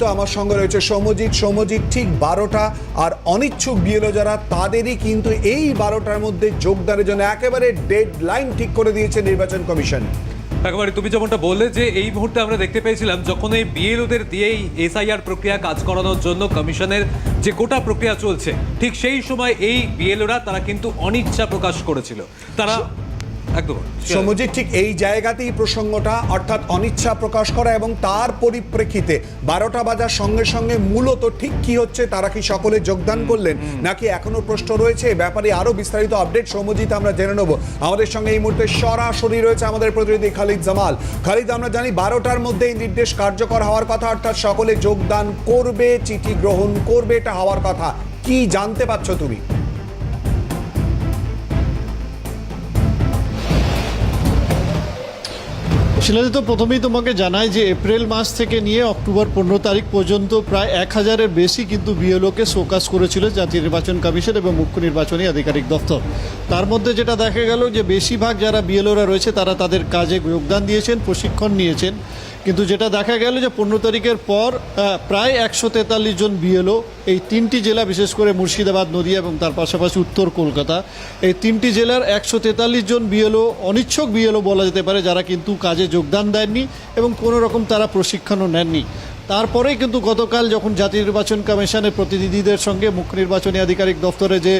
মুহূর্তে আমার সঙ্গে রয়েছে সৌমজিৎ। সৌমজিৎ ঠিক বারোটা। আর অনিচ্ছুক বিএলও যারা, তাদেরই কিন্তু এই বারোটার মধ্যে যোগদানের জন্য একেবারে ডেড লাইন ঠিক করে দিয়েছে নির্বাচন কমিশন। একেবারে তুমি যেমনটা বললে যে এই মুহূর্তে আমরা দেখতে পেয়েছিলাম, যখন এই বিএলওদের দিয়েই এসআইআর প্রক্রিয়া কাজ করানোর জন্য কমিশনের যে গোটা প্রক্রিয়া চলছে, ঠিক সেই সময় এই বিএলওরা তারা কিন্তু অনিচ্ছা প্রকাশ করেছিল। তারা একদম। সৌমজিৎ ঠিক এই জায়গাতেই প্রসঙ্গটা অর্থাৎ অনিচ্ছা প্রকাশ করা এবং তার পরিপ্রেক্ষিতে বারোটা বাজার সঙ্গে সঙ্গে মূলত ঠিক কি হচ্ছে তারা কি সকলে যোগদান করলেন নাকি এখনও প্রশ্ন রয়েছে? ব্যাপারে আরও বিস্তারিত আপডেট সৌমজিৎ আমরা জেনে নেব। আমাদের সঙ্গে এই মুহূর্তে সরাসরি রয়েছে আমাদের প্রতিনিধি খালিদ জামাল। খালিদ আমরা জানি বারোটার মধ্যে এই নির্দেশ কার্যকর হওয়ার কথা অর্থাৎ সকলে যোগদান করবে চিঠি গ্রহণ করবে এটা হওয়ার কথা। কি জানতে পারছ তুমি? শিলাদিত প্রথমেই তোমাকে জানাই যে এপ্রিল মাস থেকে নিয়ে অক্টোবর পনেরো তারিখ পর্যন্ত প্রায় এক হাজারের বেশি কিন্তু বিএলওকে শোকাস করেছিল জাতীয় নির্বাচন কমিশন এবং মুখ্য নির্বাচনী আধিকারিক দপ্তর। তার মধ্যে যেটা দেখা গেল যে বেশিরভাগ যারা বিএলওরা রয়েছে তারা তাদের কাজে যোগদান দিয়েছেন, প্রশিক্ষণ নিয়েছেন। কিন্তু যেটা দেখা গেল যে পনেরো তারিখের পর প্রায় একশো তেতাল্লিশ জন বিএলও এই তিনটি জেলা, বিশেষ করে মুর্শিদাবাদ, নদীয়া এবং তার পাশাপাশি উত্তর কলকাতা, এই তিনটি জেলার একশো তেতাল্লিশ জন বিএলও, অনিচ্ছক বিএলও বলা যেতে পারে, যারা কিন্তু কাজে যোগদান দেননি এবং কোনো রকম তারা প্রশিক্ষণও নেননি। তারপরেই কিন্তু গতকাল যখন জাতীয় নির্বাচন কমিশনের প্রতিনিধিদের সঙ্গে মুখ্য নির্বাচনী আধিকারিক দপ্তরে যে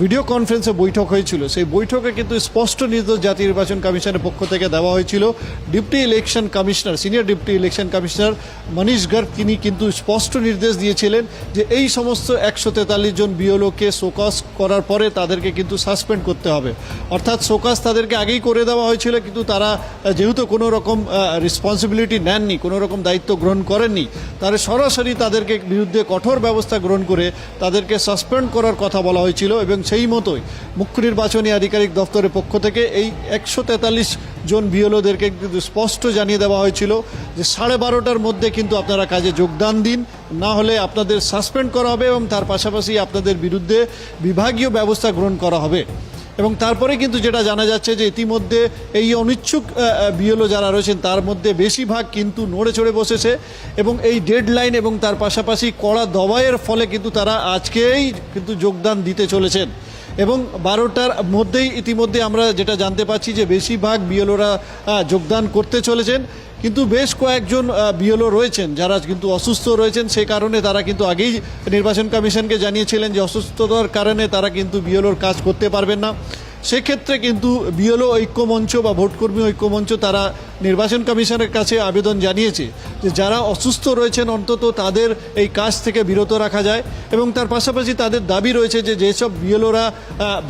ভিডিও কনফারেন্সে বৈঠক হয়েছিল, সেই বৈঠকে কিন্তু স্পষ্ট নির্দেশ জাতীয় নির্বাচন কমিশনের পক্ষ থেকে দেওয়া হয়েছিল। Deputy election commissioner, senior deputy election commissioner Manish Garg তিনি কিন্তু স্পষ্ট নির্দেশ দিয়েছিলেন যে এই সমস্ত একশো তেতাল্লিশ জন বিওলোকে শোকস করার পরে তাদেরকে কিন্তু সাসপেন্ড করতে হবে। অর্থাৎ শোকাস তাদেরকে আগেই করে দেওয়া হয়েছিল, কিন্তু তারা যেহেতু কোনো রকম রেসপন্সিবিলিটি নেননি, কোনো রকম দায়িত্ব গ্রহণ করেননি। তারা সরাসরি তাদেরকে বিরুদ্ধে কঠোর ব্যবস্থা গ্রহণ করে তাদেরকে সাসপেন্ড করার কথা বলা হয়েছিল এবং সেই মতোই মুখ্য নির্বাচনী আধিকারিক দপ্তরের পক্ষ থেকে এই একশো তেতাল্লিশ জন বিএলওদেরকে কিন্তু স্পষ্ট জানিয়ে দেওয়া হয়েছিল যে সাড়ে বারোটার মধ্যে কিন্তু আপনারা কাজে যোগদান দিন, না হলে আপনাদের সাসপেন্ড করা হবে এবং তার পাশাপাশি আপনাদের বিরুদ্ধে বিভাগীয় ব্যবস্থা গ্রহণ করা হবে। এবং তারপরে কিন্তু যেটা জানা যাচ্ছে যে ইতিমধ্যে এই অনিচ্ছুক বিএলও যারা রয়েছেন, তার মধ্যে বেশিরভাগ কিন্তু নড়ে চড়ে বসেছে এবং এই ডেডলাইন এবং তার পাশাপাশি কড়া দবাইয়ের ফলে কিন্তু তারা আজকেই কিন্তু যোগদান দিতে চলেছেন। এবং বারোটার মধ্যেই ইতিমধ্যে আমরা যেটা জানতে পারছি যে বেশিরভাগ বিএলওরা যোগদান করতে চলেছেন। কিন্তু বেশ কয়েকজন বিএলও রয়েছেন যারা কিন্তু অসুস্থ রয়েছেন। সে কারণে তারা কিন্তু আগেই নির্বাচন কমিশনকে জানিয়েছিলেন যে অসুস্থতার কারণে তারা কিন্তু বিএলওর কাজ করতে পারবেন না। সেক্ষেত্রে কিন্তু বিএলও ঐক্যমঞ্চ বা ভোটকর্মী ঐক্যমঞ্চ তারা নির্বাচন কমিশনের কাছে আবেদন জানিয়েছে যে যারা অসুস্থ রয়েছেন অন্তত তাদের এই কাজ থেকে বিরত রাখা যায় এবং তার পাশাপাশি তাদের দাবি রয়েছে যে যেসব বিএলওরা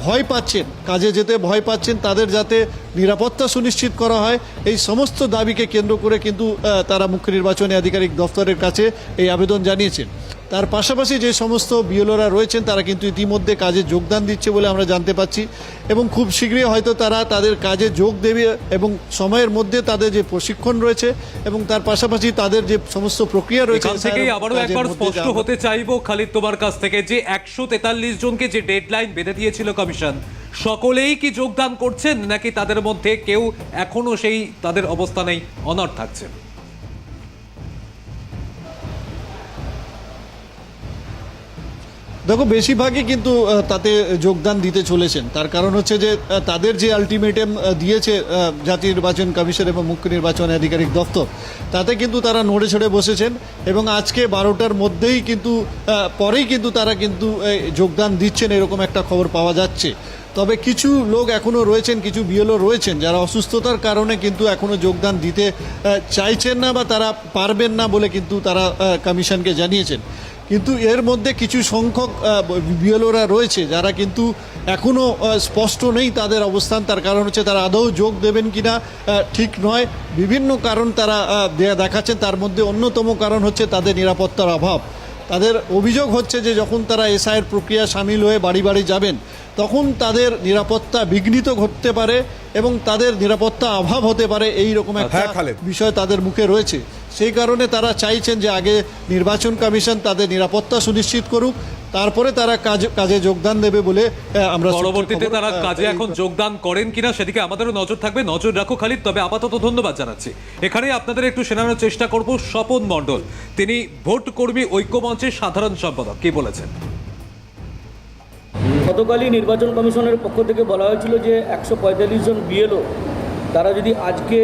ভয় পাচ্ছেন, কাজে যেতে ভয় পাচ্ছেন, তাদের যাতে নিরাপত্তা সুনিশ্চিত করা হয়, এই সমস্ত দাবিকে কেন্দ্র করে কিন্তু তারা মুখ্য নির্বাচনী আধিকারিক দফতরের কাছে এই আবেদন জানিয়েছেন তার পাশাপাশি যে সমস্ত বিএলওরা রয়েছেন তারা কিন্তু ইতিমধ্যে কাজে যোগদান দিচ্ছে বলে আমরা জানতে পাচ্ছি। এবং খুব শীঘ্রই হয়তো তারা তাদের কাজে যোগ দেবে এবং সময়ের মধ্যে তাদের যে প্রশিক্ষণ রয়েছে এবং তার পাশাপাশি তাদের যে সমস্ত প্রক্রিয়া রয়েছে থেকেই আবারও একবার স্পষ্ট হতে চাইব খালিদ তোমার কাছ থেকে যে একশো তেতাল্লিশ জনকে যে ডেডলাইন বেঁধে দিয়েছিল কমিশন সকলেই কি যোগদান করছেন নাকি তাদের মধ্যে কেউ এখনও সেই তাদের অবস্থানেই অনড় থাকছেন দেখো, বেশিরভাগই কিন্তু তাতে যোগদান দিতে চলেছেন। তার কারণ হচ্ছে যে তাদের যে আলটিমেটাম দিয়েছে জাতীয় নির্বাচন কমিশন এবং মুখ্য নির্বাচন আধিকারিক দপ্তর, তাতে কিন্তু তারা নড়ে ছড়ে বসেছেন এবং আজকে বারোটার মধ্যেই কিন্তু পরেই কিন্তু তারা কিন্তু যোগদান দিচ্ছেন এরকম একটা খবর পাওয়া যাচ্ছে। তবে কিছু লোক এখনও রয়েছেন, কিছু বিএলও রয়েছেন, যারা অসুস্থতার কারণে কিন্তু এখনও যোগদান দিতে চাইছেন না বা তারা পারবেন না বলে কিন্তু তারা কমিশনকে জানিয়েছেন। কিন্তু এর মধ্যে কিছু সংখ্যক বিএলওরা রয়েছে যারা কিন্তু এখনও স্পষ্ট নেই তাদের অবস্থান। তার কারণ হচ্ছে তারা আদৌ যোগ দেবেন কিনা আহ, ঠিক নয়। বিভিন্ন কারণ তারা দেখাচ্ছেন। তার মধ্যে অন্যতম কারণ হচ্ছে তাদের নিরাপত্তার অভাব। তাদের অভিযোগ হচ্ছে যে যখন তারা এসআইয়ের প্রক্রিয়া সামিল হয়ে বাড়ি বাড়ি যাবেন তখন তাদের নিরাপত্তা বিঘ্নিত ঘটতে পারে এবং তাদের নিরাপত্তা অভাব হতে পারে। এই রকম একটা হ্যাঁ, বিষয় তাদের মুখে রয়েছে। সেই কারণে তারা চাইছেন যে আগে নির্বাচন কমিশন তাদের নিরাপত্তা সুনিশ্চিত করুক তারপরে তারা কাজ কাজে যোগদান দেবে বলে আমরা পরবর্তীতে তারা কাজে এখন যোগদান করেন কিনা সেদিকে আমাদেরও নজর থাকবে। নজর রাখো খালিদ তবে আপাতত ধন্যবাদ জানাচ্ছি। এখানে আপনাদের একটু শোনানোর চেষ্টা করব স্বপন মণ্ডল। তিনি ভোট কর্মী ঐক্যমঞ্চের সাধারণ সম্পাদক কি বলেছেন? গতকালই নির্বাচন কমিশনের পক্ষ থেকে বলা হয়েছিল যে একশো পঁয়তাল্লিশ জন বিএলও তারা যদি আজকে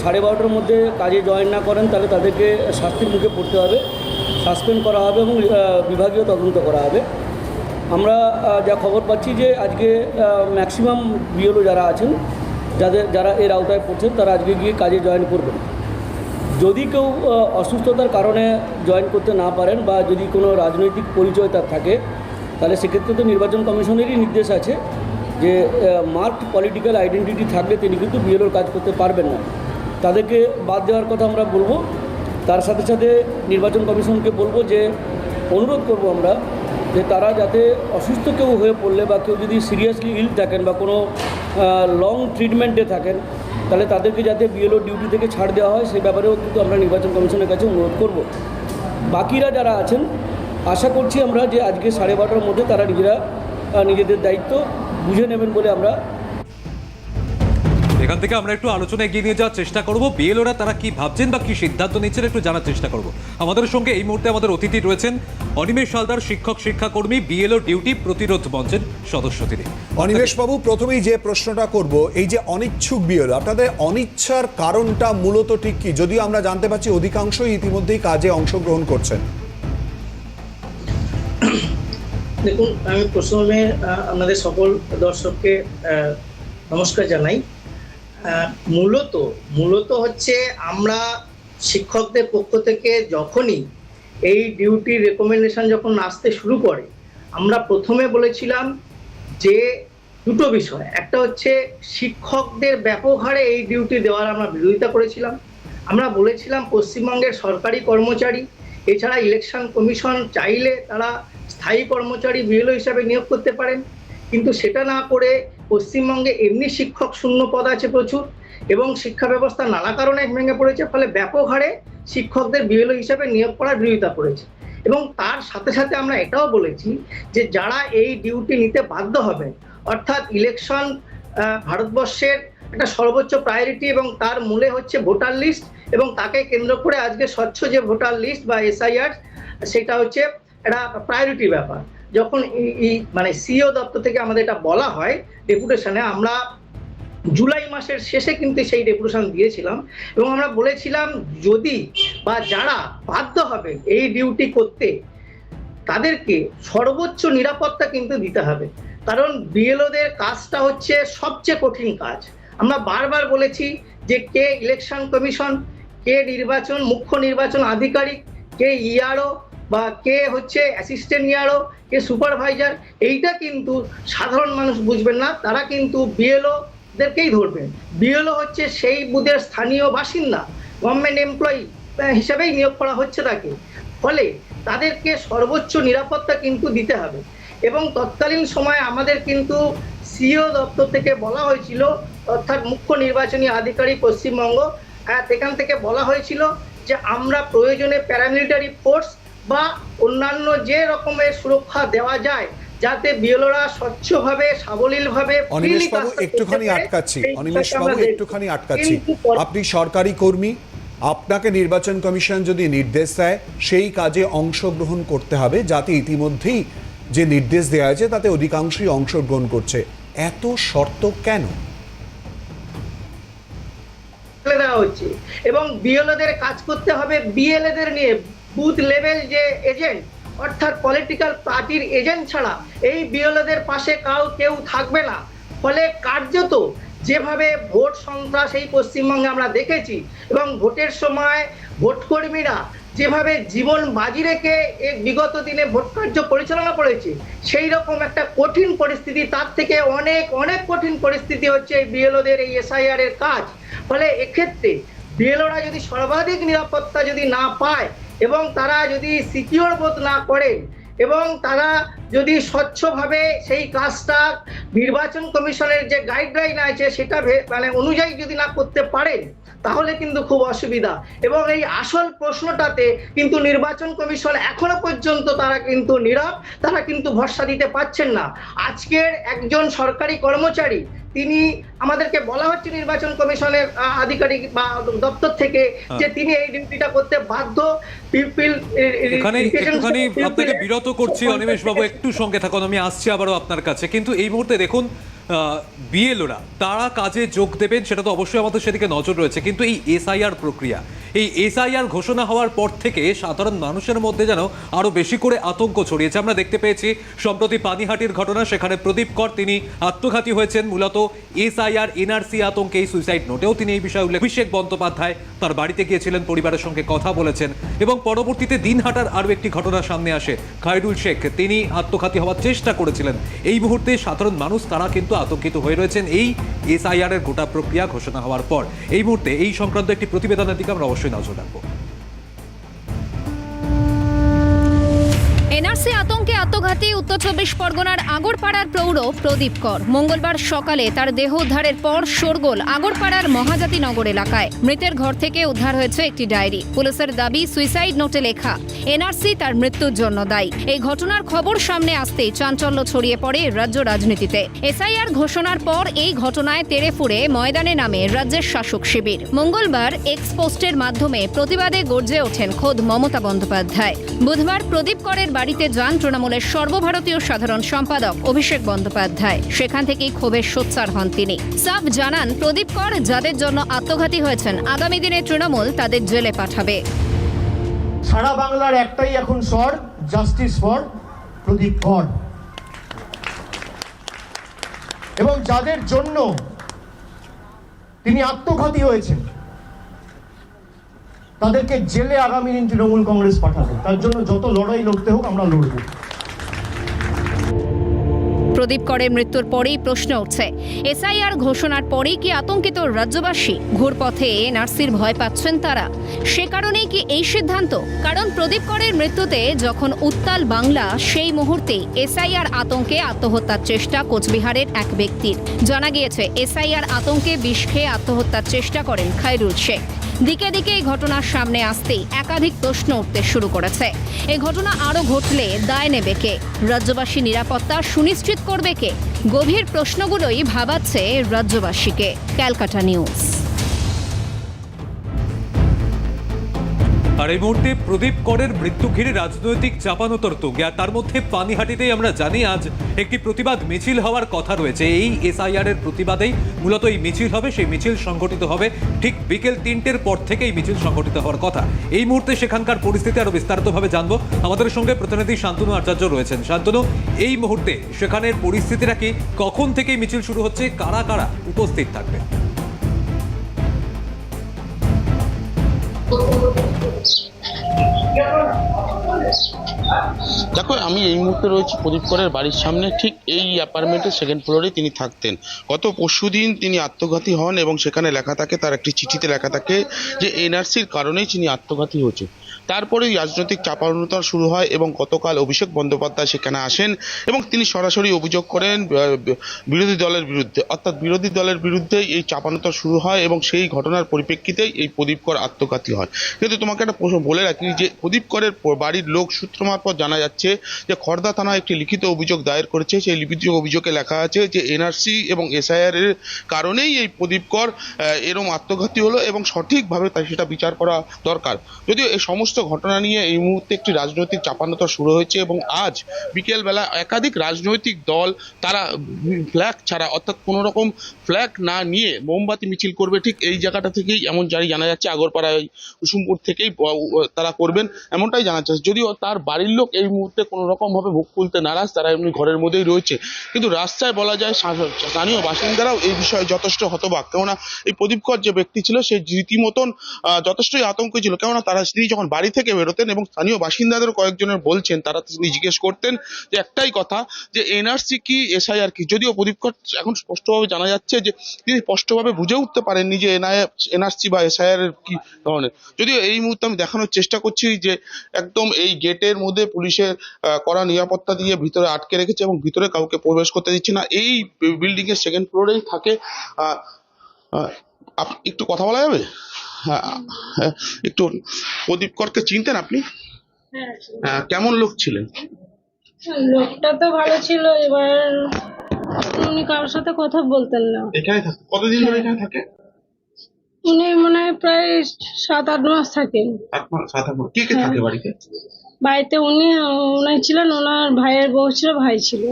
সাড়ে বারোটার মধ্যে কাজে জয়েন না করেন, তাহলে তাদেরকে শাস্তির মুখে পড়তে হবে সাসপেন্ড করা হবে এবং বিভাগীয় তদন্ত করা হবে। আমরা যা খবর পাচ্ছি যে আজকে ম্যাক্সিমাম বিএলও যারা আছেন, যাদের, যারা এর আওতায় পড়ছেন, তারা আজকে গিয়ে কাজে জয়েন করবেন। যদি কেউ অসুস্থতার কারণে জয়েন করতে না পারেন বা যদি কোনো রাজনৈতিক পরিচয় তার থাকে, তাহলে সেক্ষেত্রে তো নির্বাচন কমিশনেরই নির্দেশ আছে। যে মার্কড পলিটিক্যাল আইডেন্টিটি থাকলে তিনি কিন্তু বিএলওর কাজ করতে পারবেন না। তাদেরকে বাদ দেওয়ার কথা আমরা বলব। তার সাথে সাথে নির্বাচন কমিশনকে বলব যে, অনুরোধ করব আমরা যে, তারা যাতে অসুস্থ কেউ হয়ে পড়লে বা কেউ যদি সিরিয়াসলি ইল থাকেন বা কোনো লং ট্রিটমেন্টে থাকেন, তাহলে তাদেরকে যাতে বিএলও ডিউটি থেকে ছাড় দেওয়া হয় সেই ব্যাপারেও কিন্তু আমরা নির্বাচন কমিশনের কাছে অনুরোধ করব। বাকিরা যারা আছেন, আশা করছি আমরা যে, আজকে সাড়ে বারোটার মধ্যে তারা নিজেরা নিজেদের দায়িত্ব বুঝে নেবেন বলে আমরা এখান থেকে আমরা একটু আলোচনা এগিয়ে নিয়ে যাওয়ার চেষ্টা করব। বিএলওরা তারা কি ভাবছেন বা কি সিদ্ধান্ত নিচ্ছেন একটু জানার চেষ্টা করব। আমাদের সঙ্গে এই মুহূর্তে আমাদের অতিথি রয়েছেন অনিমেষ হালদার শিক্ষক শিক্ষাকর্মী বিএলও ডিউটি প্রতিরোধ মঞ্চের সদস্য তিনি। অনিমেষ বাবু প্রথমেই যে প্রশ্নটা করব এই যে অনিচ্ছুক বিএলও আপনাদের অনিচ্ছার কারণটা মূলত ঠিক কি? যদিও আমরা জানতে পারছি অধিকাংশই ইতিমধ্যেই কাজে অংশগ্রহণ করছেন। দেখুন, আমি প্রথমে আপনাদের সকল দর্শককে নমস্কার জানাই। মূলত মূলত হচ্ছে আমরা শিক্ষকদের পক্ষ থেকে যখনই এই ডিউটি রেকমেন্ডেশন যখন আসতে শুরু করে, আমরা প্রথমে বলেছিলাম যে দুটো বিষয়। একটা হচ্ছে শিক্ষকদের ব্যাপক হারে এই ডিউটি দেওয়ার আমরা বিরোধিতা করেছিলাম। আমরা বলেছিলাম পশ্চিমবঙ্গের সরকারি কর্মচারী, এছাড়া ইলেকশন কমিশন চাইলে তারা স্থায়ী কর্মচারী বিএলও হিসাবে নিয়োগ করতে পারেন। কিন্তু সেটা না করে পশ্চিমবঙ্গে এমনি শিক্ষক শূন্য পদ আছে প্রচুর এবং শিক্ষা ব্যবস্থা নানা কারণে ভেঙে পড়েছে, ফলে ব্যাপক হারে শিক্ষকদের বিএলও হিসাবে নিয়োগ করার বিরোধিতা করেছে। এবং তার সাথে সাথে আমরা এটাও বলেছি যে যারা এই ডিউটি নিতে বাধ্য হবেন, অর্থাৎ ইলেকশন ভারতবর্ষের একটা সর্বোচ্চ প্রায়োরিটি এবং তার মূলে হচ্ছে ভোটার লিস্ট এবং তাকে কেন্দ্র করে আজকে স্বচ্ছ যে ভোটার লিস্ট বা এসআইআর, সেটা হচ্ছে একটা প্রায়োরিটি ব্যাপার। যখন মানে সিও দপ্তর থেকে আমাদের এটা বলা হয় ডেপুটেশনে আমরা জুলাই মাসের শেষে কিন্তু সেই ডেপুটেশন দিয়েছিলাম এবং আমরা বলেছিলাম যদি বা যারা বাধ্য হবে এই ডিউটি করতে, তাদেরকে সর্বোচ্চ নিরাপত্তা কিন্তু দিতে হবে। কারণ বিএলওদের কাজটা হচ্ছে সবচেয়ে কঠিন কাজ। আমরা বারবার বলেছি যে কে ইলেকশন কমিশন কে নির্বাচন, মুখ্য নির্বাচন আধিকারিক, কে ইআরও বা কে হচ্ছে অ্যাসিস্ট্যান্ট ইয়ারও কে সুপারভাইজার এইটা কিন্তু সাধারণ মানুষ বুঝবেন না। তারা কিন্তু বিএলও দেরকেই ধরবেন বিএলও হচ্ছে সেই বুথের স্থানীয় বাসিন্দা গভর্নমেন্ট এমপ্লয়ি হিসাবেই নিয়োগ করা হচ্ছে তাকে। ফলে তাদেরকে সর্বোচ্চ নিরাপত্তা কিন্তু দিতে হবে। এবং তৎকালীন সময় আমাদের কিন্তু সিও দপ্তর থেকে বলা হয়েছিল অর্থাৎ মুখ্য নির্বাচনী আধিকারিক পশ্চিমবঙ্গ আহ, সেখান থেকে বলা হয়েছিল যে আমরা প্রয়োজনে প্যারামিলিটারি ফোর্স বা অন্যান্য যে রকমের সুরক্ষা দেওয়া যায় যাতে বিএলওরা স্বচ্ছভাবে সাবলীলভাবে অনিমেষ বাবু একটুখানি আটকাচ্ছি। সেই অনিমেষ বাবু একটুখানি আটকাচ্ছি। আপনি সরকারি কর্মী আপনাকে নির্বাচন কমিশন যদি নির্দেশ দেয় সেই কাজে অংশগ্রহণ করতে হবে যাতে ইতিমধ্যেই যে নির্দেশ দেওয়া আছে তাতে অধিকাংশই অংশগ্রহণ করছে। এত শর্ত কেন? দেওয়া হচ্ছে এবং বিএলএদের কাজ করতে হবে বিএলএদের নিয়ে বুথ লেভেল যে এজেন্ট, অর্থাৎ পলিটিক্যাল পার্টির এজেন্ট ছাড়া এই বিএলওদের পাশে কাউ কেউ থাকবে না। ফলে কার্যত যেভাবে ভোট সন্ত্রাস এই পশ্চিমবঙ্গে আমরা দেখেছি এবং ভোটের সময় ভোটকর্মীরা যেভাবে জীবন বাজি রেখে বিগত দিনে ভোট কার্য পরিচালনা করেছে, সেই রকম একটা কঠিন পরিস্থিতি, তার থেকে অনেক অনেক কঠিন পরিস্থিতি হচ্ছে এই বিএলওদের এই এসআইআর এর কাজ। ফলে এক্ষেত্রে বিএলওরা যদি সর্বাধিক নিরাপত্তা যদি না পায় এবং তারা যদি সিকিওর বোধ না করে এবং তারা যদি স্বচ্ছভাবে সেই কাজটা নির্বাচন কমিশনের যে গাইডলাইন আছে সেটা মানে অনুযায়ী যদি না করতে পারেন তাহলে কিন্তু খুব অসুবিধা। এবং এই আসল প্রশ্নটাতে কিন্তু নির্বাচন কমিশন এখনও পর্যন্ত তারা কিন্তু নীরব তারা কিন্তু ভরসা দিতে পারছেন না। আজকের একজন সরকারি কর্মচারী তিনি আমাদেরকে বলা হচ্ছে নির্বাচন কমিশনের আধিকারিক বা দপ্তর থেকে যে তিনি এই ডিউটিটা করতে বাধ্য। পিপিল এখানে একটুখানি আপনাকে বিরত করছি অনিমেষ বাবু একটু সঙ্গে থাকুন আমি আসছি আবারও আপনার কাছে। কিন্তু এই মুহূর্তে দেখুন বিএলওরা তারা কাজে যোগ দেবেন, সেটা তো অবশ্যই আমাদের সেদিকে নজর রয়েছে। কিন্তু এই এসআইআর প্রক্রিয়া, এই এসআইআর ঘোষণা হওয়ার পর থেকে সাধারণ মানুষের মধ্যে যেন আরও বেশি করে আতঙ্ক ছড়িয়েছে। আমরা দেখতে পেয়েছি, সম্প্রতি পানিহাটির ঘটনা, সেখানে প্রদীপ কর তিনি আত্মঘাতী হয়েছেন। মূলত এসআইআর, এনআরসি আতঙ্কে এই সুইসাইড নোটেও তিনি এই বিষয়ে উল্লেখ অভিষেক বন্দ্যোপাধ্যায় তার বাড়িতে গিয়েছিলেন, পরিবারের সঙ্গে কথা বলেছেন এবং পরবর্তীতে দিন দিনহাটার আরও একটি ঘটনা সামনে আসে। খায়রুল শেখ, তিনি আত্মঘাতী হওয়ার চেষ্টা করেছিলেন। এই মুহূর্তে সাধারণ মানুষ, তারা কিন্তু আতঙ্কিত হয়ে রয়েছেন এই এসআইআর এর গোটা প্রক্রিয়া ঘোষণা হওয়ার পর। এই মুহূর্তে এই সংক্রান্ত একটি প্রতিবেদনের দিকে আমরা অবশ্যই নজর রাখব। এনআরসি আতঙ্কে আত্মঘাতী উত্তর চব্বিশ পরগনার আগরপাড়ার প্রৌঢ় প্রদীপ কর। মঙ্গলবার সকালে তার দেহ উদ্ধারের পর শোরগোল আগরপাড়ার মহাজাতিনগর এলাকায়। মৃতের ঘর থেকে উদ্ধার হয়েছে একটি ডায়েরি। পুলিশের দাবি, সুইসাইড নোটে লেখা, এনআরসি তার মৃত্যুর জন্য দায়ী। এই ঘটনার খবর সামনে আসতেই চাঞ্চল্য ছড়িয়ে পড়ে রাজ্য রাজনীতিতে। এসআইআর ঘোষণার পর এই ঘটনায় তেড়ে ফুড়ে ময়দানে নামে রাজ্যের শাসক শিবির। মঙ্গলবার এক্স পোস্টের মাধ্যমে প্রতিবাদে গর্জে ওঠেন খোদ মমতা বন্দ্যোপাধ্যায়। বুধবার প্রদীপ করের বাড়িতে যান তৃণমূলের সর্বভারতীয় সাধারণ সম্পাদক অভিষেক বন্দ্যোপাধ্যায়। সেখান থেকেই ক্ষোভের সোচ্চার হন তিনি। সাফ জানান, প্রদীপ কর যাদের জন্য আত্মঘাতী হয়েছেন, আগামী দিনে তৃণমূল তাদের জেলে পাঠাবে। সারা বাংলার একটাই এখন স্বর জাস্টিস ফর প্রদীপ কর। এবং যাদের জন্য তিনি আত্মঘাতী হয়েছেন, তাদেরকে জেলে আগামী দিন তৃণমূল কংগ্রেস পাঠাবে। তার জন্য যত লড়াই লড়তে হোক, আমরা লড়বো। প্রদীপ করের মৃত্যুর পরেই প্রশ্ন উঠছে। এসআইআর ঘোষণার পরেই কি আতঙ্কিত রাজ্যবাসী? ঘুরপথে এনআরসির ভয় পাচ্ছেন তারা। সে কারণেই কি এই সিদ্ধান্ত? কারণ প্রদীপ করের মৃত্যুতে যখন উত্তাল বাংলা, সেই মুহূর্তেই এসআইআর আতঙ্কে আত্মহত্যার চেষ্টা কোচবিহারের এক ব্যক্তির। জানা গিয়েছে, এসআইআর আতঙ্কে বিষ খেয়ে আত্মহত্যার চেষ্টা করেন খায়রুল শেখ। দিকে দিকে এই ঘটনার সামনে আসতেই একাধিক প্রশ্ন উঠতে শুরু করেছে। এই ঘটনা আরও ঘটলে দায় নেবে কে? রাজ্যবাসী নিরাপত্তা সুনিশ্চিত করবে কে? গভীর প্রশ্নগুলোই ভাবাচ্ছে রাজ্যবাসীকে। ক্যালকাটা নিউজ। আর এই মুহূর্তে প্রদীপ করের মৃত্যু ঘিরে রাজনৈতিক চাপানোতর তুঙ্গে তার মধ্যে পানিহাটিতেই আমরা জানি আজ একটি প্রতিবাদ মিছিল হওয়ার কথা রয়েছে। এই এসআইআর এর প্রতিবাদেই মূলত এই মিছিল হবে, সেই মিছিল সংগঠিত হবে ঠিক বিকেল তিনটের পর থেকে এই মিছিল সংগঠিত হওয়ার কথা। এই মুহূর্তে সেখানকার পরিস্থিতি আরও বিস্তারিতভাবে জানব। আমাদের সঙ্গে প্রতিনিধি শান্তনু আচার্য রয়েছেন। শান্তনু, এই মুহূর্তে সেখানের পরিস্থিতিটা কি? কখন থেকে মিছিল শুরু হচ্ছে? কারা কারা উপস্থিত থাকবে দেখো, আমি এই মুহূর্তে রয়েছি প্রদীপ করের বাড়ির সামনে, ঠিক এই অ্যাপার্টমেন্টের সেকেন্ড ফ্লোরে তিনি থাকতেন। গত পরশুদিন তিনি আত্মঘাতী হন এবং সেখানে লেখা থাকে, তার একটি চিঠিতে লেখা থাকে যে এনআরসির কারণেই তিনি আত্মঘাতী হয়েছে তারপরেই রাজনৈতিক চাপানোতর শুরু হয় এবং গতকাল অভিষেক বন্দ্যোপাধ্যায় সেখানে আসেন এবং তিনি সরাসরি অভিযোগ করেন বিরোধী দলের বিরুদ্ধে। অর্থাৎ বিরোধী দলের বিরুদ্ধেই এই চাপানোতর শুরু হয় এবং সেই ঘটনার পরিপ্রেক্ষিতেই এই প্রদীপ কর আত্মঘাতী হয়। কিন্তু তোমাকে একটা প্রশ্ন বলে রাখি যে, প্রদীপ করের বাড়ির লোক সূত্র মারফত জানা যাচ্ছে যে খড়দা থানায় একটি লিখিত অভিযোগ দায়ের করেছে। সেই লিখিত অভিযোগে লেখা আছে যে, এনআরসি এবং এসআইআর এর কারণেই এই প্রদীপ কর এরম আত্মঘাতী হলো এবং সঠিকভাবে তাই সেটা বিচার করা দরকার। যদিও এই সমস্ত ঘটনা নিয়ে এই মুহূর্তে একটি রাজনৈতিক চাপানোতর শুরু হয়েছে এবং আজ বিকেলবেলা একাধিক রাজনৈতিক দল তারা ফ্ল্যাগ ছাড়া অর্থাৎ কোনো রকম ফ্ল্যাগ না নিয়ে মোমবাতি মিছিল করবে, ঠিক এই জায়গাটা থেকেই এমন জারি জানা যাচ্ছে। আগরপাড়ায় কুসুমপুর থেকেই তারা করবেন এমনটাই জানা যাচ্ছে। যদিও তার বাড়ির লোক এই মুহূর্তে কোনো রকম ভাবে মুখ খুলতে নারাজ, তারা এমনি ঘরের মধ্যেই রয়েছে। কিন্তু রাস্তায় বলা যায় স্থানীয় বাসিন্দারাও এই বিষয়ে যথেষ্ট হতবাক। কেননা এই প্রদীপ কর যে ব্যক্তি ছিল, সে রীতিমতন যথেষ্টই আতঙ্ক ছিল। কেননা তারা তিনি যখন বাড়ি বাড়ি থেকে বেরোতেন এবং স্থানীয় বাসিন্দাদের কয়েকজনের বলছেন, তারা তিনি জিজ্ঞেস করতেন যে একটাই কথা, যে এনআরসি কি এসআইআর কি? যদিও প্রদীপকর এখন স্পষ্টভাবে জানা যাচ্ছে যে তিনি স্পষ্টভাবে বুঝে উঠতে পারেননি যে এনআরসি বা এসআইআর কি ধরনের। যদিও এই মুহূর্তে আমি দেখানোর চেষ্টা করছি যে একদম এই গেটের মধ্যে পুলিশের কড়া নিরাপত্তা দিয়ে ভিতরে আটকে রেখেছে এবং ভিতরে কাউকে প্রবেশ করতে দিচ্ছে না। এই বিল্ডিং এর সেকেন্ড ফ্লোরেই থাকে। একটু কথা বলা যাবে? একটু প্রদীপ করকে চিনতেন আপনি? হ্যাঁ, কেমন লোক ছিলেন? লোকটা তো ভালো ছিল এবার উনি কারোর সাথে কথা বলতেন না। এখানে থাকে কতদিন ধরে এখানে থাকে? উনি মনে হয় প্রায় সাত আট মাস থাকেন। সাত আট মাস। কে কে থাকে বাড়িতে? বাড়িতে উনি উনি ছিলেন ওনার ভাইয়ের বউ ছিল ভাই ছিল।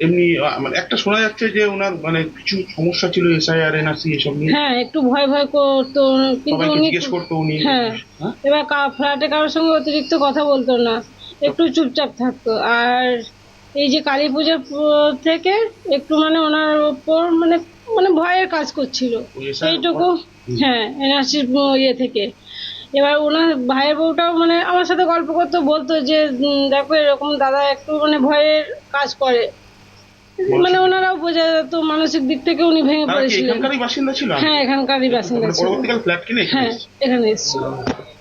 এমনি মানে একটা শোনা যাচ্ছে যে ওনার মানে কিছু সমস্যা ছিল এসআইআর এনআরসি এসব নিয়ে। হ্যাঁ একটু ভয় ভয় করতো কিন্তু উনি জিজ্ঞেস করতো উনি। হ্যাঁ হ্যাঁ? এবার কা- ফ্ল্যাটে কারোর সঙ্গে অতিরিক্ত কথা বলতো না একটু চুপচাপ থাকতো। আর এই যে কালী পুজোর থেকে একটু মানে ওনার ওপর মানে মানে ভয়ের কাজ করছিল। এইটুকু হ্যাঁ এনআরসির ইয়ে থেকে। এবার ওনার ভাইয়ের বউটাও মানে আমার সাথে গল্প করতে বলতো যে দেখো এরকম দাদা একটু মানে ভয়ের কাজ করে। মানে ওনারাও বোঝা যেত মানসিক দিক থেকে উনি ভেঙে পড়েছিলেন। এখানকারই বাসিন্দা ছিল? হ্যাঁ এখানকারই বাসিন্দা ছিল। পরবর্তীকালে ফ্ল্যাট কিনে এখানে হ্যাঁ? এখানে এসেছিল।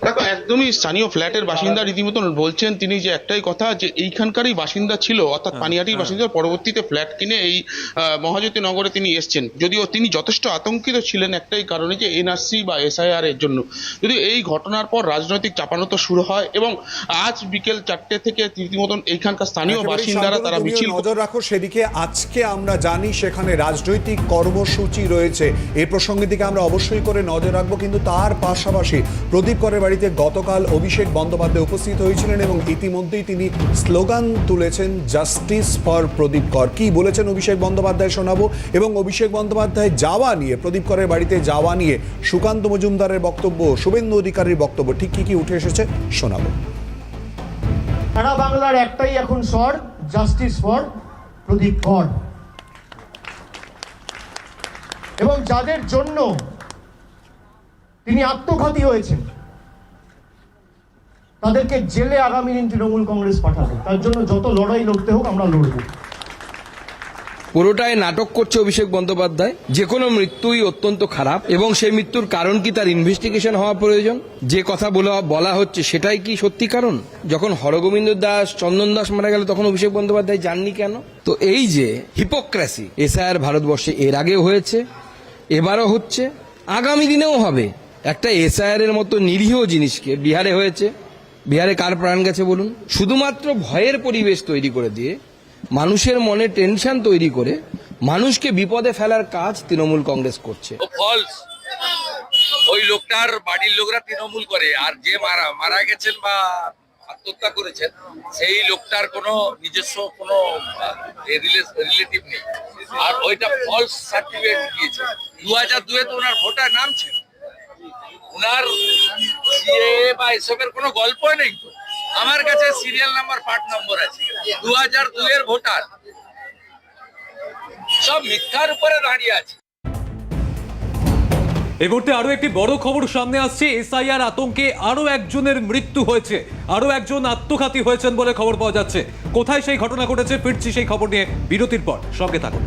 দেখো একদমই স্থানীয় ফ্ল্যাটের বাসিন্দা রীতিমতন বলছেন তিনি যে একটাই কথা যে এইখানকারই বাসিন্দা ছিল অর্থাৎ পানিহাটির বাসিন্দা পরবর্তীতে ফ্ল্যাট কিনে এই আহ, মহাজ্যোতি নগরে তিনি এসছেন। যদিও তিনি যথেষ্ট আতঙ্কিত ছিলেন একটাই কারণে যে এনআরসি বা এসআইআর এর জন্য। যদি এই ঘটনার পর রাজনৈতিক চাপানোতো শুরু হয় এবং আজ বিকেল চারটে থেকে রীতিমতন এইখানকার স্থানীয় বাসিন্দারা তারা মিছিল নজর রাখো সেদিকে আজকে আমরা জানি সেখানে রাজনৈতিক কর্মসূচি রয়েছে। এই প্রসঙ্গের দিকে আমরা অবশ্যই করে নজর রাখব কিন্তু তার পাশাপাশি প্রদীপ করের বাড়িতে গতকাল অভিষেক বন্দ্যোপাধ্যায় উপস্থিত হয়েছিলেন এবং ইতিমধ্যেই তিনি স্লোগান তুলেছেন জাস্টিস ফর প্রদীপ কর। কি বলেছেন অভিষেক বন্দ্যোপাধ্যায় শোনাবো? এবং অভিষেক বন্দ্যোপাধ্যায় যাওয়া নিয়ে, প্রদীপ করের বাড়িতে যাওয়া নিয়ে সুকান্ত মজুমদারের বক্তব্য, শুভেন্দু অধিকারীর বক্তব্য, ঠিক কি কি উঠে এসেছে শোনাবো। সারা বাংলার একটাই এখন স্বর জাস্টিস ফর প্রদীপ কর। এবং যাদের জন্য তিনি আত্মঘাতী হয়েছেন তাদেরকে জেলে আগামী দিন তৃণমূল কংগ্রেস পাঠাবে। তার জন্য যত লড়াই লড়তে হোক আমরা লড়বো। পুরোটাই নাটক করছে অভিষেক বন্দ্যোপাধ্যায়। যে কোনো মৃত্যুই অত্যন্ত খারাপ এবং সেই মৃত্যুর কারণ কি তার ইনভেস্টিগেশন হওয়া প্রয়োজন? যে কথা বলা বলা হচ্ছে সেটাই কি সত্যি কারণ? যখন হরগোবিন্দ দাস, চন্দন দাস মারা গেল, তখন অভিষেক বন্দ্যোপাধ্যায় জাননি কেন? তো এই যে হিপোক্রেসি এসআইআর ভারতবর্ষে এর আগেও হয়েছে, এবারও হচ্ছে, আগামী দিনেও হবে। একটা এসআইআর এর মতো নিরীহ জিনিসকে বিহারে হয়েছে বিহারে কার প্রাণ গেছে বলুন? শুধুমাত্র ভয়ের পরিবেশ তৈরি করে দিয়ে, মানুষের মনে টেনশন তৈরি করে, মানুষকে বিপদে ফেলার কাজ তৃণমূল কংগ্রেস করছে। ওই লোকটার বাড়ির লোকরা তৃণমূল করে, আর যে মারা মারা গেছেন বা আত্মহত্যা করেছেন, সেই লোকটার কোনো নিজস্ব কোনো রিলেটিভ নেই। আর ওইটা ফলস সার্টিফিকেট দিয়েছে। দু হাজার দুয়ে তো ওনার ভোটার নাম ছিল। ওনার সিএ বা এসবের কোনো গল্পই নেই তো। আমার কাছে সিরিয়াল নাম্বার পার্ট নম্বর আছে। দু হাজার দুয়ের ভোটার। সব মিথ্যার উপরে দাঁড়িয়ে আছে। এই মুহূর্তে আরও একটি বড় খবর সামনে আসছে। এসআইআর আতঙ্কে আরও একজনের মৃত্যু হয়েছে। আরও একজন আত্মঘাতী হয়েছেন বলে খবর পাওয়া যাচ্ছে। কোথায় সেই ঘটনা ঘটেছে, ফিরছি সেই খবর নিয়ে বিরতির পর। সঙ্গে থাকুন।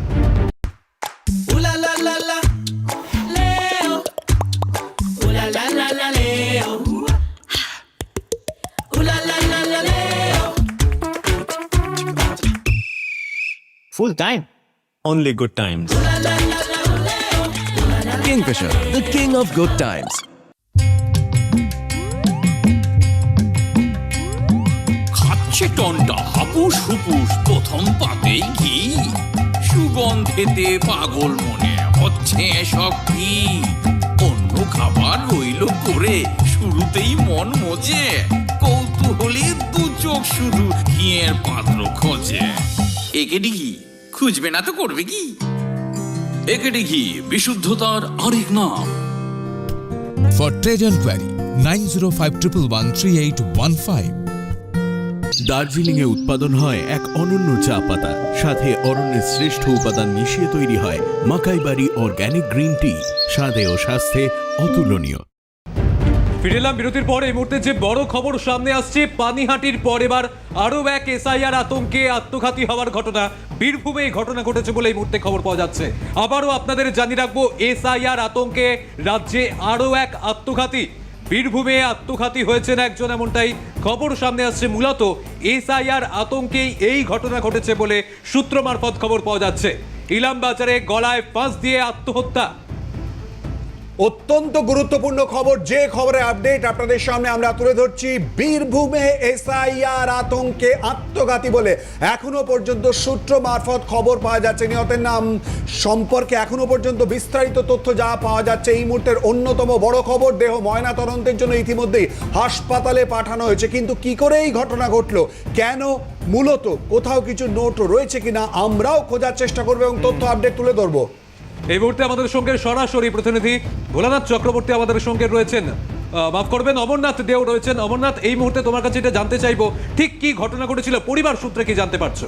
Full time. Only good times. Kingfisher, the king of good times. খাচ্ছে টনটা হাপুস হুপুস প্রথম পাতেই ঘি সুগন্ধেতে পাগল মনে হচ্ছে এসব কি অন্য খাবার রইল করে শুরুতেই মন মজে কৌতূহলী দু চোখ শুধু ঘিয়ের পাত্র খোঁজে একেডি ঘি খুঁজবে না তো করবে কি? একেডি ঘি বিশুদ্ধতার আরেক নাম। For trade enquiry, 9051113815. দার্জিলিং এ উৎপাদন হয় এক অনন্য চা পাতা সাথে অরণ্যের শ্রেষ্ঠ উপাদান মিশিয়ে তৈরি হয় মাকাইবাড়ি অর্গ্যানিক গ্রিন টি। স্বাদে ও স্বাস্থ্যে অতুলনীয়। ফিরে এলাম বিরতির পর এই মুহূর্তে যে বড় খবর সামনে আসছে, পানিহাটির পর এবার আরও এক এসআইআর আতঙ্কে আত্মঘাতী হওয়ার ঘটনা। বীরভূমে এই ঘটনা ঘটেছে বলে এই মুহূর্তে খবর পাওয়া যাচ্ছে। আবারও আপনাদের জানিয়ে রাখব, এসআইআর আতঙ্কে রাজ্যে আরও এক আত্মঘাতী। বীরভূমে আত্মঘাতী হয়েছেন একজন এমনটাই খবর সামনে আসছে। মূলত এসআইআর আতঙ্কেই এই ঘটনা ঘটেছে বলে সূত্র মারফত খবর পাওয়া যাচ্ছে। ইলাম বাজারে গলায় ফাঁস দিয়ে আত্মহত্যা। অত্যন্ত গুরুত্বপূর্ণ খবর, যে খবরের আপডেট আপনাদের সামনে আমরা তুলে ধরছি, বীরভূমে এসআইআর আতঙ্কে আত্মঘাতী বলে এখনও পর্যন্ত সূত্র মারফত খবর পাওয়া যাচ্ছে। নিহতের নাম সম্পর্কে এখনও পর্যন্ত বিস্তারিত তথ্য যা পাওয়া যাচ্ছে, এই মুহূর্তের অন্যতম বড় খবর, দেহ ময়না তদন্তের জন্য ইতিমধ্যেই হাসপাতালে পাঠানো হয়েছে। কিন্তু কি করে এই ঘটনা ঘটলো? কেন? মূলত কোথাও কিছু নোট রয়েছে কিনা? আমরাও খোঁজার চেষ্টা করব এবং তথ্য আপডেট তুলে ধরবো। এই মুহূর্তে আমাদের সঙ্গে সরাসরি প্রতিনিধি ভোলানাথ চক্রবর্তী আমাদের সঙ্গে রয়েছেন। মাফ করবেন, অমরনাথ দেও রয়েছেন। অমরনাথ, এই মুহূর্তে তোমার কাছে এটা জানতে চাইব, ঠিক কি ঘটনা ঘটেছিল? পরিবার সূত্রে কি জানতে পারছ?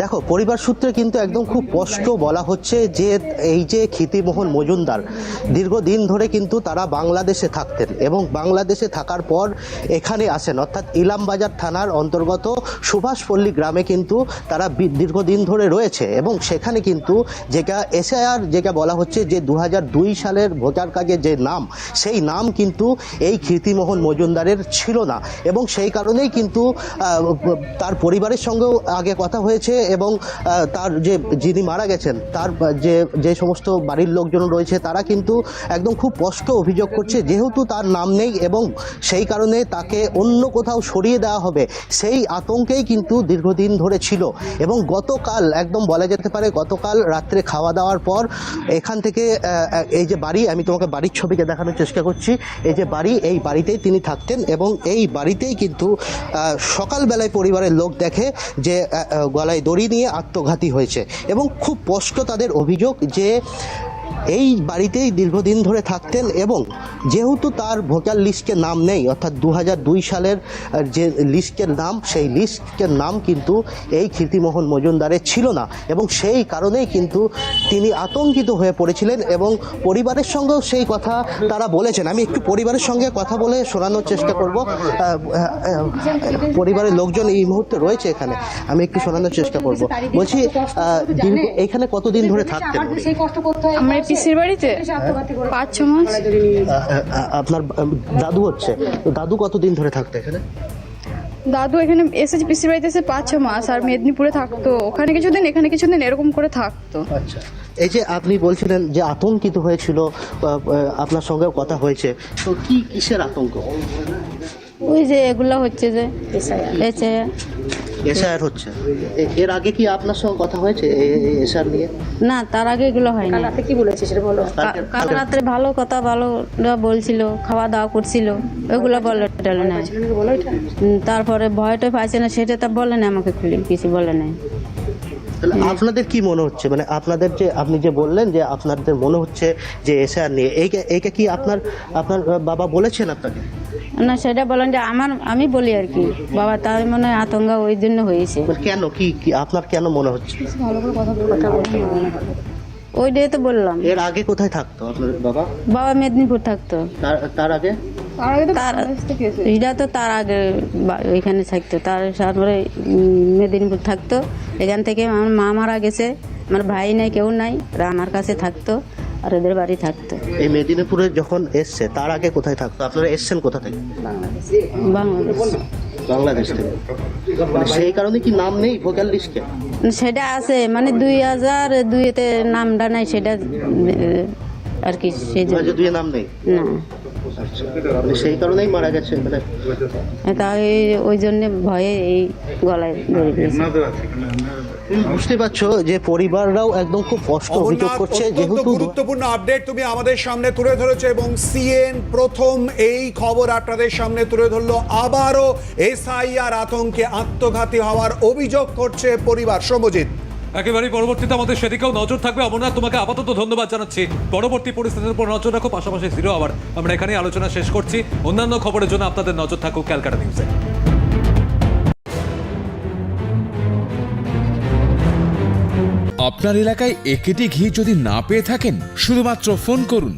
দেখো, পরিবার সূত্রে কিন্তু একদম খুব স্পষ্ট বলা হচ্ছে যে এই যে ক্ষিতিমোহন মজুমদার, দীর্ঘদিন ধরে কিন্তু তারা বাংলাদেশে থাকতেন এবং বাংলাদেশে থাকার পর এখানে আসেন। অর্থাৎ ইলামবাজার থানার অন্তর্গত সুভাষপল্লী গ্রামে কিন্তু তারা দীর্ঘদিন ধরে রয়েছে এবং সেখানে কিন্তু যেটা এসআইআর যেটা বলা হচ্ছে যে দু সালের ভোটার কার্ডে যে নাম, সেই নাম কিন্তু এই কীর্তিমোহন মজুমদারের ছিল না এবং সেই কারণেই কিন্তু তার পরিবারের সঙ্গেও আগে কথা হয়েছে এবং তার যে যিনি মারা গেছেন, তার যে যে সমস্ত বাড়ির লোকজন রয়েছে, তারা কিন্তু একদম খুব স্পষ্ট অভিযোগ করছে, যেহেতু তার নাম নেই এবং সেই কারণে তাকে অন্য কোথাও সরিয়ে দেওয়া হবে, সেই আতঙ্কেই কিন্তু দীর্ঘদিন ধরে ছিল। এবং গতকাল, একদম বলা যেতে পারে, গতকাল রাত্রে খাওয়া দাওয়ার পর এখান থেকে এই যে বাড়ি, আমি তোমাকে বাড়ির ছবিকে দেখানোর চেষ্টা করছি, এই যে বাড়ি, এই বাড়িতেই তিনি থাকতেন এবং এই বাড়িতেই কিন্তু সকালবেলায় পরিবারের লোক দেখে যে গলায় দড়ি নিয়ে আত্মঘাতী হয়েছে এবং খুব স্পষ্ট তাদের অভিযোগ যে এই বাড়িতেই দীর্ঘদিন ধরে থাকতেন এবং যেহেতু তার ভোটার লিস্টে নাম নেই অর্থাৎ দু দুই সালের যে লিস্টের নাম সেই লিস্টের নাম কিন্তু এই কীর্তিমোহন মজুমদারের ছিল না এবং সেই কারণেই কিন্তু তিনি আতঙ্কিত হয়ে পড়েছিলেন এবং পরিবারের সঙ্গেও সেই কথা তারা বলেছেন। আমি একটু পরিবারের সঙ্গে কথা বলে শোনানোর চেষ্টা করব। পরিবারের লোকজন এই মুহূর্তে রয়েছে এখানে। আমি একটু শোনানোর চেষ্টা করব। বলছি এখানে কতদিন ধরে থাকতেন পিসির বাড়িতে? পাঁচ ছ মাস। আপনার দাদু হচ্ছে। তো দাদু কতদিন ধরে থাকতো এখানে? দাদু এখানে এসেছে পিসির বাড়িতে এসে পাঁচ ছ মাস আর মেদিনীপুরে থাকতো। ওখানে কিছুদিন এখানে কিছুদিন এরকম করে থাকতো। আচ্ছা। এই যে আপনি বলছিলেন যে আতঙ্কিত হয়েছিল আপনার সঙ্গেও কথা হয়েছে তো কি কিসের আতঙ্ক? ওই যে এগুলো হচ্ছে যে এসে এসআইআর হচ্ছে। এর আগে কি আপনার সঙ্গে কথা হয়েছে এসআর নিয়ে? না তার আগে এগুলো হয়নি। রাতে কি বলেছে সেটা বলো। কাল রাত্রে ভালো কথা ভালো বলছিল খাওয়া দাওয়া করছিল ওইগুলো বলে টলে না। তারপরে ভয়টা পাইছে না সেটা তা বলে না আমাকে খুলে কিছু বলে নাই। আপনাদের কি মনে হচ্ছে? মানে আপনাদের যে আপনি যে বললেন যে আপনাদের মনে হচ্ছে যে এসআইআর নিয়ে এইটা এইটা কি আপনার আপনার বাবা বলেছেন আপনাকে? না সেটা বলেন যে আমার আমি বলি আর কি। বাবা তার মনে হয় আতঙ্ক ওই জন্য হয়েছে। কেন কি কি আপনার কেন মনে হচ্ছে? ওইটাই তো বললাম। এর আগে কোথায় থাকতো আপনার বাবা? বাবা মেদিনীপুর থাকতো। তার তার আগে? তার এটা তো তার আগে বা- ওইখানে থাকতো। তার তারপরে উম, মেদিনীপুর থাকতো। এখান থেকে আমার মা মারা গেছে। আমার ভাই নাই কেউ নাই। ওরা আমার কাছে থাকতো। আর ওদের বাড়ি থাকতো। এই মেদিনীপুরে যখন এসছে তার আগে কোথায় থাকতো? আপনারা এসছেন কোথা থেকে? বাংলাদেশ। বাংলাদেশ। থেকে। মানে সেই কারণে কি নাম নেই ভোকাল লিস্টে? সেটা আছে মানে দুই হাজার দুইতে নামটা নাই সেটা আর কি সেই জন্য। দুই নাম নেই? না। মানে সেই কারণেই মারা গেছে মানে তাই ওই জন্য ভয়ে এই গলায় ধরে দিয়েছে। বুঝতে পারছ যে পরিবাররাও একদম খুব কষ্ট অভিযোগ করছে যেহেতু গুরুত্বপূর্ণ আপডেট তুমি আমাদের সামনে তুলে ধরেছো এবং সিএন প্রথম এই খবর আপনাদের সামনে তুলে ধরলো। আবারও এসআইআর আতঙ্কে আত্মঘাতী হওয়ার অভিযোগ করছে পরিবার। সমজিৎ একেবারেই পরবর্তীতে আমাদের সেদিকেও নজর থাকবে। অমরনাথ তোমাকে আপাতত ধন্যবাদ জানাচ্ছি। পরবর্তী পরিস্থিতির উপর নজর রাখো পাশাপাশি জিরো আবার আমরা এখানেই আলোচনা শেষ করছি। অন্যান্য খবরের জন্য আপনাদের নজর থাকুক ক্যালকাটা নিউজে। আপনার এলাকায় একেটি ঘি যদি না পেয়ে থাকেন শুধুমাত্র ফোন করুন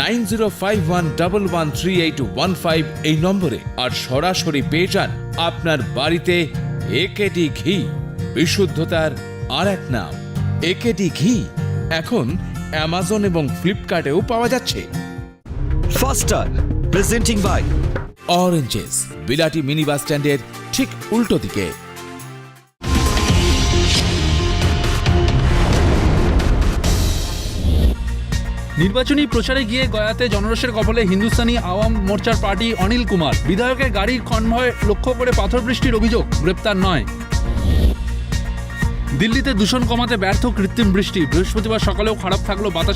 nine zero five one double one three eight one five এই নম্বরে আর সরাসরি পেয়ে যান আপনার বাড়িতে একেটি ঘি। বিশুদ্ধতার আর এক নাম একেটি ঘি। এখন অ্যামাজন এবং ফ্লিপকার্টেও পাওয়া যাচ্ছে। ফাস্টার প্রেজেন্টিং বাই অরেঞ্জেস বিলাটি মিনি বাস স্ট্যান্ডের ঠিক উল্টো দিকে। নির্বাচনী প্রচারে গিয়ে গয়াতে জনরসের কবলে হিন্দুস্তানি আওয়াম মোর্চার পার্টি অনিল কুমার। বিধায়কের গাড়ির কনভয় লক্ষ্য করে পাথর বৃষ্টির অভিযোগ, গ্রেপ্তার নয়। দিল্লিতে দূষণ কমাতে ব্যর্থ কৃত্রিম বৃষ্টি, বৃহস্পতিবার সকালেও খারাপ থাকল বাতাস